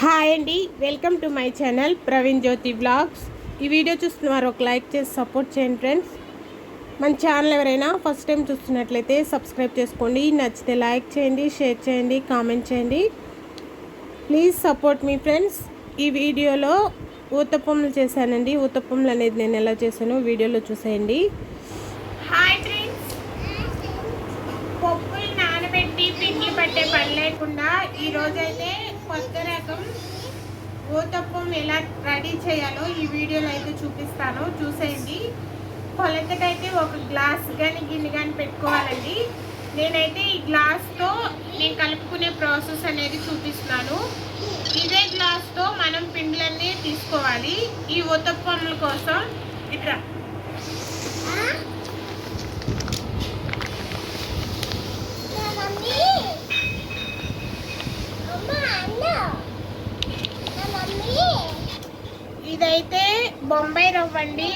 Hi అండి welcome to my channel Praveen Jyothi blogs. ఈ video చూస్తున్నవారు ఒక లైక్ చేసి సపోర్ట్ చేయండి ఫ్రెండ్స్. మన ఛానల్ ఎవరైనా ఫస్ట్ టైం చూస్తున్నట్లయితే సబ్స్క్రైబ్ చేసుకోండి నచ్చితే లైక్ చేయండి షేర్ చేయండి కామెంట్ చేయండి. ప్లీజ్ సపోర్ట్ మీ ఫ్రెండ్స్. ఈ వీడియోలో ఊతప్పములు చేశానండి. ఊతప్పములు అనేది నేను ఎలా చేశానో వీడియోలో చూసేయండి. హాయ్ ఫ్రెండ్స్ పప్పులు నానబెట్టి పిండి పట్టే పని లేకుండా ఈరోజైతే కొత్త రకం ఊతప్పం ఎలా రెడీ చేయాలో ఈ వీడియోలో అయితే చూపిస్తాను. చూసేయండి. కొలతకైతే ఒక గ్లాస్ కానీ గిన్నె కానీ పెట్టుకోవాలండి. నేనైతే ఈ గ్లాస్తో నేను కలుపుకునే ప్రాసెస్ అనేది చూపిస్తున్నాను. ఇదే గ్లాస్తో మనం పిండిలన్నీ తీసుకోవాలి. ఈ ఊతప్పముల కోసం ఇట్లా ఇదైతే బొంబాయి రవ్వ అండి.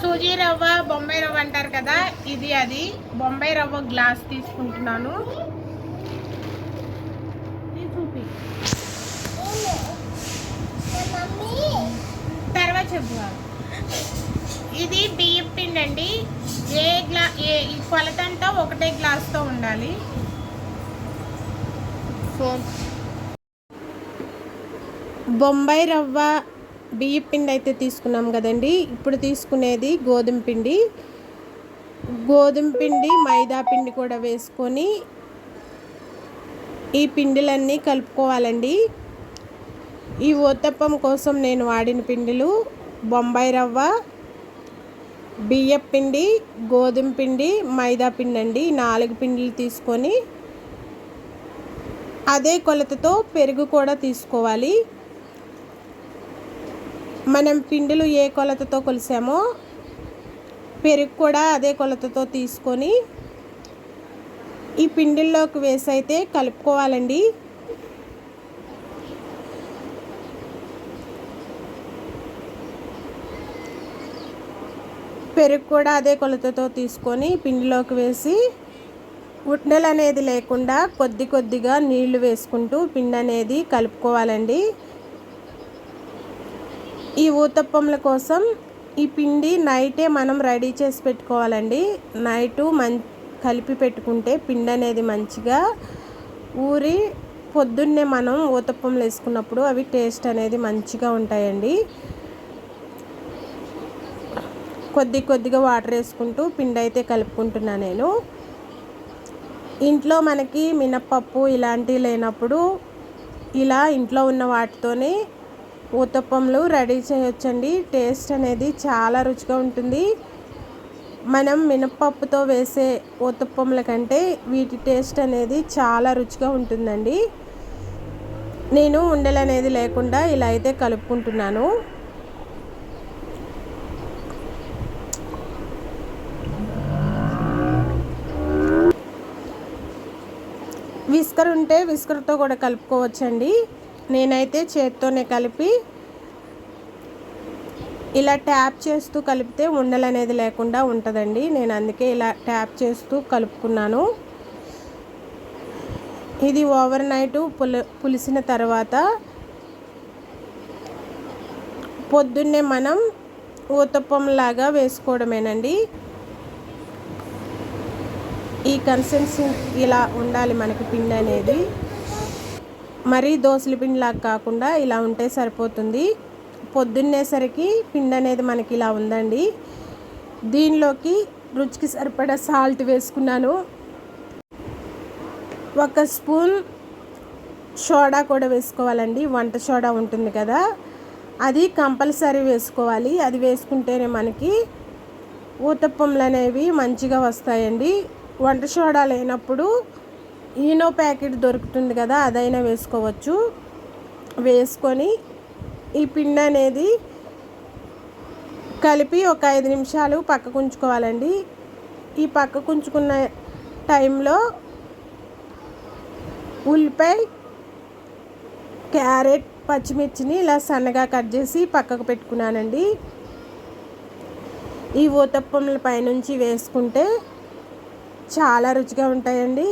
సూజీ రవ్వ బొంబాయి రవ్వ అంటారు కదా ఇది అది. బొంబాయి రవ్వ గ్లాస్ తీసుకుంటున్నాను. చూపి. తర్వాత చెప్పు ఇది బియ్యం పిండి అండి. ఏ గ్లా ఏ ఈ కొలతంతా ఒకటే గ్లాస్తో ఉండాలి. ఫోన్ బొంబాయి రవ్వ బియ్య పిండి అయితే తీసుకున్నాం కదండి. ఇప్పుడు తీసుకునేది గోధుమ పిండి. గోధుమ పిండి మైదా పిండి కూడా వేసుకొని ఈ పిండిలన్నీ కలుపుకోవాలండి. ఈ ఓతప్పం కోసం నేను వాడిన పిండిలు బొంబాయి రవ్వ బియ్యం పిండి గోధుమ పిండి మైదా పిండి అండి. నాలుగు పిండిలు తీసుకొని అదే కొలతతో పెరుగు కూడా తీసుకోవాలి. మనం పిండిలు ఏ కొలతతో కొలిసామో పెరుగు కూడా అదే కొలతతో తీసుకొని ఈ పిండిల్లోకి వేసి అయితే కలుపుకోవాలండి. పెరుగు కూడా అదే కొలతతో తీసుకొని పిండిలోకి వేసి ఉట్నలు అనేది లేకుండా కొద్ది కొద్దిగా నీళ్ళు వేసుకుంటూ పిండి అనేది కలుపుకోవాలండి. ఈ ఊతప్పముల కోసం ఈ పిండి నైటే మనం రెడీ చేసి పెట్టుకోవాలండి. నైటు మం కలిపి పెట్టుకుంటే పిండి అనేది మంచిగా ఊరి పొద్దున్నే మనం ఊతప్పములు వేసుకున్నప్పుడు అవి టేస్ట్ అనేది మంచిగా ఉంటాయండి. కొద్ది కొద్దిగా వాటర్ వేసుకుంటూ పిండి అయితే కలుపుకుంటున్నా నేను. ఇంట్లో మనకి మినప్పప్పు ఇలాంటివి లేనప్పుడు ఇలా ఇంట్లో ఉన్న వాటితోనే ఊతప్పంలు రెడీ చేయొచ్చండి. టేస్ట్ అనేది చాలా రుచిగా ఉంటుంది. మనం మినప్పప్పుతో వేసే ఊతప్పంల కంటే వీటి టేస్ట్ అనేది చాలా రుచిగా ఉంటుందండి. నేను ఉండలు అనేది లేకుండా ఇలా అయితే కలుపుకుంటున్నాను. విస్కర్ ఉంటే విస్కర్తో కూడా కలుపుకోవచ్చండి. నేనైతే చేత్తోనే కలిపి ఇలా ట్యాప్ చేస్తూ కలిపితే ఉండలు అనేది లేకుండా ఉంటుందండి. నేను అందుకే ఇలా ట్యాప్ చేస్తూ కలుపుకున్నాను. ఇది ఓవర్ నైట్ పులి పులిసిన తర్వాత పొద్దున్నే మనం ఊతప్పంలాగా వేసుకోవడమేనండి. ఈ కన్సిస్టెన్సీ ఇలా ఉండాలి మనకి పిండి అనేది. మరీ పిండి పిండిలాగా కాకుండా ఇలా ఉంటే సరిపోతుంది. పొద్దున్నేసరికి పిండి అనేది మనకి ఇలా ఉందండి. దీనిలోకి రుచికి సరిపడా సాల్ట్ వేసుకున్నాను. ఒక స్పూన్ సోడా కూడా వేసుకోవాలండి. వంట సోడా ఉంటుంది కదా. అది కంపల్సరీ వేసుకోవాలి. అది వేసుకుంటేనే మనకి ఊతప్పంలు అనేవి మంచిగా వస్తాయండి. వంట సోడా లేనప్పుడు ఈనో ప్యాకెట్ దొరుకుతుంది కదా అదైనా వేసుకోవచ్చు. వేసుకొని ఈ పిండి అనేది కలిపి ఒక ఐదు నిమిషాలు పక్కకు ఉంచుకోవాలండి ఈ పక్కకు ఉంచుకున్న టైంలో ఉల్లిపాయ క్యారెట్ పచ్చిమిర్చిని ఇలా సన్నగా కట్ చేసి పక్కకు పెట్టుకున్నానండి. ఈ ఊతప్పముల పైనుంచి వేసుకుంటే చాలా రుచిగా ఉంటాయండి.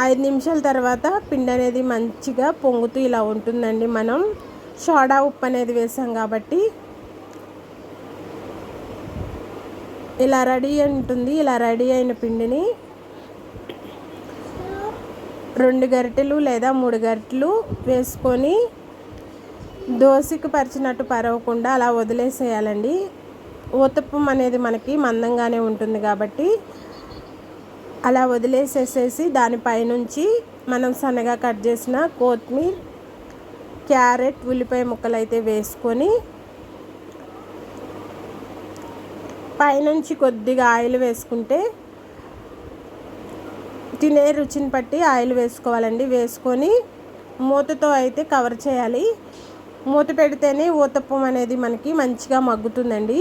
ఐదు నిమిషాల తర్వాత పిండి అనేది మంచిగా పొంగుతూ ఇలా ఉంటుందండి మనం. సోడా ఉప్పు అనేది వేసాం కాబట్టి ఇలా రెడీ ఉంటుంది. ఇలా రెడీ అయిన పిండిని రెండు గరిటెలు లేదా మూడు గరిటెలు వేసుకొని దోశకు పరిచినట్టు పరవకుండా అలా వదిలేసేయాలండి. ఊతప్పం అనేది మనకి మందంగానే ఉంటుంది కాబట్టి అలా వదిలేసేసేసి దానిపైనుంచి మనం సన్నగా కట్ చేసిన కొత్తిమీర క్యారెట్ ఉల్లిపాయ ముక్కలు అయితే వేసుకొని పైనుంచి కొద్దిగా ఆయిల్ వేసుకుంటే తినే రుచిని బట్టి ఆయిల్ వేసుకోవాలండి. వేసుకొని మూతతో అయితే కవర్ చేయాలి. మూత పెడితేనే ఊతప్పం అనేది మనకి మంచిగా మగ్గుతుందండి.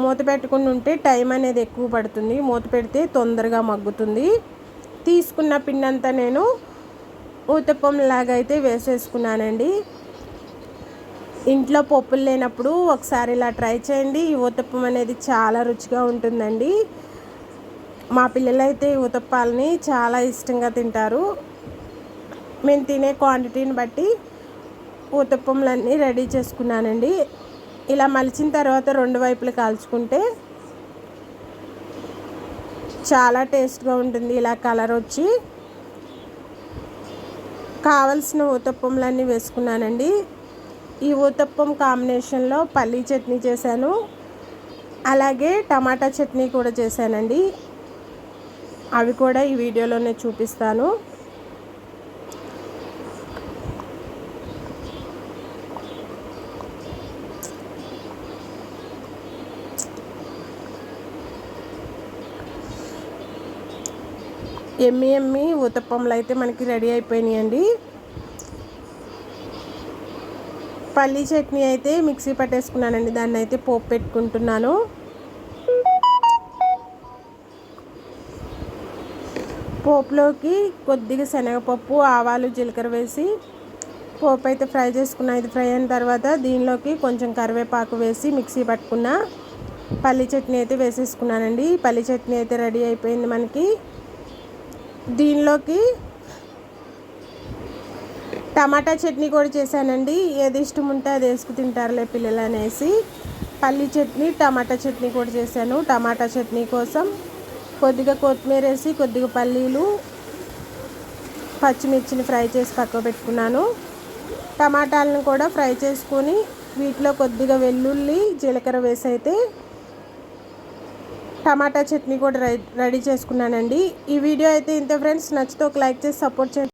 మూత పెట్టుకుని ఉంటే టైం అనేది ఎక్కువ పడుతుంది. మూత పెడితే తొందరగా మగ్గుతుంది. తీసుకున్న పిండి అంతా నేను ఊతప్పం లాగా అయితే వేసేసుకున్నానండి. ఇంట్లో పప్పులు లేనప్పుడు ఒకసారి ఇలా ట్రై చేయండి. ఈ ఊతప్పం అనేది చాలా రుచిగా ఉంటుందండి. మా పిల్లలైతే ఈ ఊతప్పాలని చాలా ఇష్టంగా తింటారు. మేము తినే క్వాంటిటీని బట్టి ఊతప్పంలన్నీ రెడీ చేసుకున్నానండి. ఇలా మలిచిన తర్వాత రెండు వైపులు కాల్చుకుంటే చాలా టేస్ట్గా ఉంటుంది. ఇలా కలర్ వచ్చి కావలసిన ఊతప్పంలన్నీ వేసుకున్నానండి. ఈ ఊతప్పం కాంబినేషన్లో పల్లీ చట్నీ చేశాను. అలాగే టమాటా చట్నీ కూడా చేశానండి. అవి కూడా ఈ వీడియోలోనే చూపిస్తాను. ఎమ్మి ఎమ్మి ఊతప్పంలు అయితే మనకి రెడీ అయిపోయినాయండి. పల్లీ చట్నీ అయితే మిక్సీ పట్టేసుకున్నానండి. దాన్ని అయితే పోపు పెట్టుకుంటున్నాను. పోపులోకి కొద్దిగా శనగపప్పు ఆవాలు జీలకర్ర వేసి పోపు అయితే ఫ్రై చేసుకున్న. ఇది ఫ్రై అయిన తర్వాత దీనిలోకి కొంచెం కరివేపాకు వేసి మిక్సీ పట్టుకున్న. పల్లి చట్నీ అయితే వేసేసుకున్నానండి. పల్లి చట్నీ అయితే రెడీ అయిపోయింది మనకి. దీనిలోకి టమాటా చట్నీ కూడా చేశానండి. ఏది ఇష్టం ఉంటే అది వేసుకు తింటారులే పిల్లలు అనేసి పల్లి చట్నీ టమాటా చట్నీ కూడా చేశాను. టమాటా చట్నీ కోసం కొద్దిగా కొత్తిమీర వేసి కొద్దిగా పల్లీలు పచ్చిమిర్చిని ఫ్రై చేసి పక్క పెట్టుకున్నాను. టమాటాలను కూడా ఫ్రై చేసుకొని వీటిలో కొద్దిగా వెల్లుల్లి జీలకర్ర వేసి అయితే టమాటా చట్నీ కూడా రెడీ చేసుకున్నానండి. ఈ వీడియో అయితే ఇంత ఫ్రెండ్స్. నచ్చితే ఒక లైక్ చేసి సపోర్ట్ చేయండి.